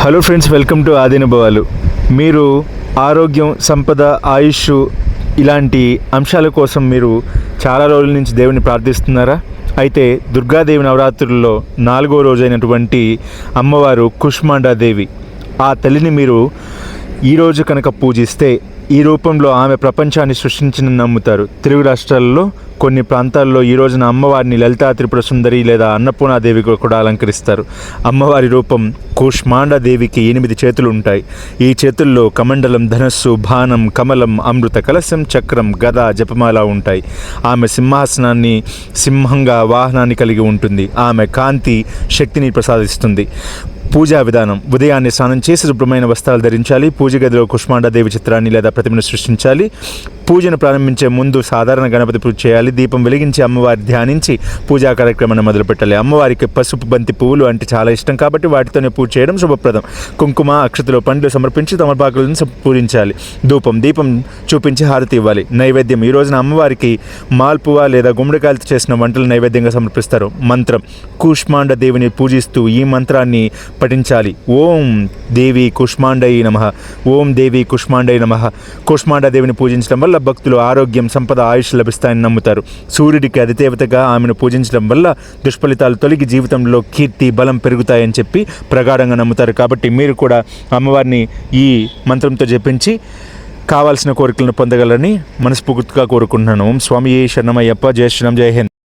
Hello friends welcome to ఆదినుభవాలు మీరు ఆరోగ్యం సంపద ఆయుష్ ఇలాంటి అంశాల కోసం మీరు చాలా రోజుల నుంచి దేవుని ప్రార్థిస్తున్నారా? అయితే దుర్గాదేవి నవరాత్రుల్లో నాలుగో రోజైనటువంటి అమ్మవారు కుష్మాండాదేవి ఆ తల్లిని మీరు ఈరోజు కనుక పూజిస్తే ఈ రూపంలో ఆమె ప్రపంచాన్ని సృష్టించిన నమ్ముతారు. తెలుగు రాష్ట్రాల్లో కొన్ని ప్రాంతాల్లో ఈ రోజున అమ్మవారిని లలితా త్రిపుర సుందరి లేదా అన్నపూర్ణాదేవి కూడా అలంకరిస్తారు. అమ్మవారి రూపం కూష్మాండదేవికి ఎనిమిది చేతులు ఉంటాయి ఈ చేతుల్లో కమండలం ధనస్సు బాణం కమలం అమృత కలశం చక్రం గద జపమాల ఉంటాయి. ఆమె సింహాసనాన్ని సింహంగా వాహనాన్ని కలిగి ఉంటుంది. ఆమె కాంతి శక్తిని ప్రసాదిస్తుంది. పూజా విధానం. ఉదయాన్నే స్నానం చేసి శుభ్రమైన వస్త్రాలు ధరించాలి. పూజ గదిలో కుష్మాండదేవి చిత్రాన్ని లేదా ప్రతిమను సృష్టించాలి. పూజను ప్రారంభించే ముందు సాధారణ గణపతి పూజ చేయాలి. దీపం వెలిగించి అమ్మవారి ధ్యానించి పూజా కార్యక్రమాన్ని మొదలుపెట్టాలి. అమ్మవారికి పసుపు బంతి పువ్వులు అంటే చాలా ఇష్టం కాబట్టి వాటితోనే పూజ చేయడం శుభప్రదం. కుంకుమ అక్షతలో పండ్లు సమర్పించి తమలపాకులను పూజించాలి ధూపం దీపం చూపించి హారతి ఇవ్వాలి. నైవేద్యం. ఈ రోజున అమ్మవారికి మాల్పువ లేదా గుమ్మడికాయలతో చేసిన వంటలు నైవేద్యంగా సమర్పిస్తారు. మంత్రం. కూష్మాండ దేవిని పూజిస్తూ ఈ మంత్రాన్ని పఠించాలి. ఓం దేవి కుష్మాండయి నమ. ఓం దేవి కుష్మాండయి నమ. కుష్మాండ దేవిని పూజించడం వల్ల భక్తులు ఆరోగ్యం సంపద ఆయుష్ లభిస్తాయని నమ్ముతారు. సూర్యుడికి అధిదేవతగా ఆమెను పూజించడం వల్ల దుష్ఫలితాలు తొలగి జీవితంలో కీర్తి బలం పెరుగుతాయని చెప్పి ప్రగాఢంగా నమ్ముతారు. కాబట్టి మీరు కూడా అమ్మవారిని ఈ మంత్రంతో జపించి కావాల్సిన కోరికలను పొందగలని మనస్ఫూర్తిగా కోరుకుంటున్నాను. ఓం స్వామి శరణమయ్యప్ప. జయ శ్రీరామ్. జయ హింద్.